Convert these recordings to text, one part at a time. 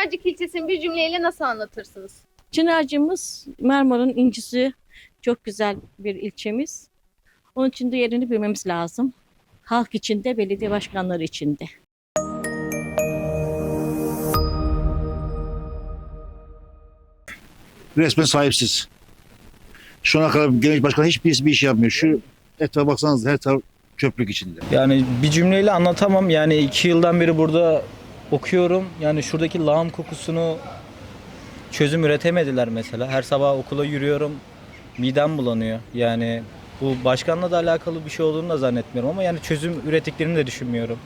Çınarcık ilçesini bir cümleyle nasıl anlatırsınız? Çınarcığımız Marmara'nın incisi çok güzel bir ilçemiz. Onun için de yerini bilmemiz lazım. Halk içinde, belediye başkanları içinde. resmen sahipsiz. Şu ana kadar genel başkan hiçbirisi bir iş yapmıyor. Şu etrafa baksanız her taraf çöplük içinde. Yani bir cümleyle anlatamam. Yani iki yıldan beri burada okuyorum. Yani şuradaki lağım kokusunu çözüm üretemediler mesela. Her sabah okula yürüyorum. Midem bulanıyor. Yani bu başkanla da alakalı bir şey olduğunu da zannetmiyorum ama yani çözüm ürettiklerini de düşünmüyorum.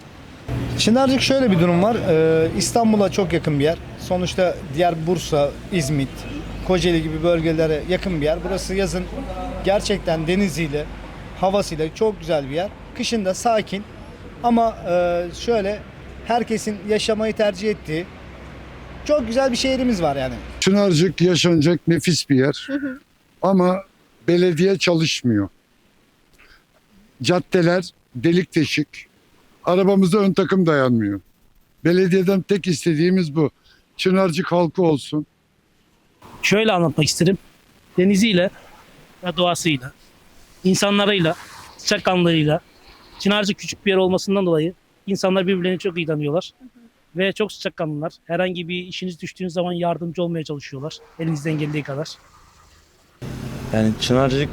Çınarcık şöyle bir durum var. Ee, İstanbul'a çok yakın bir yer. Sonuçta diğer Bursa, İzmit, Kocaeli gibi bölgelere yakın bir yer. Burası yazın gerçekten deniziyle, havasıyla çok güzel bir yer. Kışın da sakin. Ama e, şöyle herkesin yaşamayı tercih ettiği çok güzel bir şehrimiz var yani. Çınarcık yaşanacak nefis bir yer. Ama belediye çalışmıyor. Caddeler delik deşik. Arabamıza ön takım dayanmıyor. Belediyeden tek istediğimiz bu. Çınarcık halkı olsun. şöyle anlatmak isterim. Deniziyle ve doğasıyla, insanlarıyla, sıcakkanlığıyla, Çınarcık küçük bir yer olmasından dolayı insanlar birbirlerini çok iyi tanıyorlar. Ve çok sıcakkanlılar. Herhangi bir işiniz düştüğünüz zaman yardımcı olmaya çalışıyorlar. Elinizden geldiği kadar. Yani Çınarcık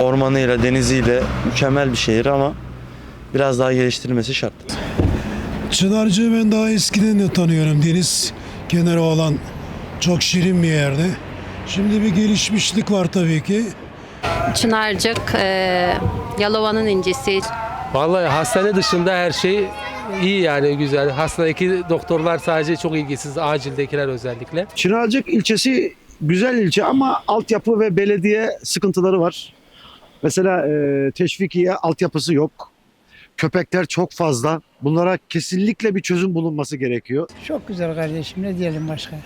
ormanıyla, deniziyle mükemmel bir şehir ama biraz daha geliştirilmesi şart. Çınarcığı ben daha eskiden de tanıyorum. Deniz kenarı olan çok şirin bir yerde. Şimdi bir gelişmişlik var tabii ki. Çınarcık, e, Yalova'nın incisi. Vallahi hastane dışında her şey iyi yani güzel. Hastanedeki doktorlar sadece çok ilgisiz, acildekiler özellikle. Çınarcık ilçesi güzel ilçe ama altyapı ve belediye sıkıntıları var. Mesela e, teşvikiye altyapısı yok. Köpekler çok fazla. Bunlara kesinlikle bir çözüm bulunması gerekiyor. Çok güzel kardeşim ne diyelim başka.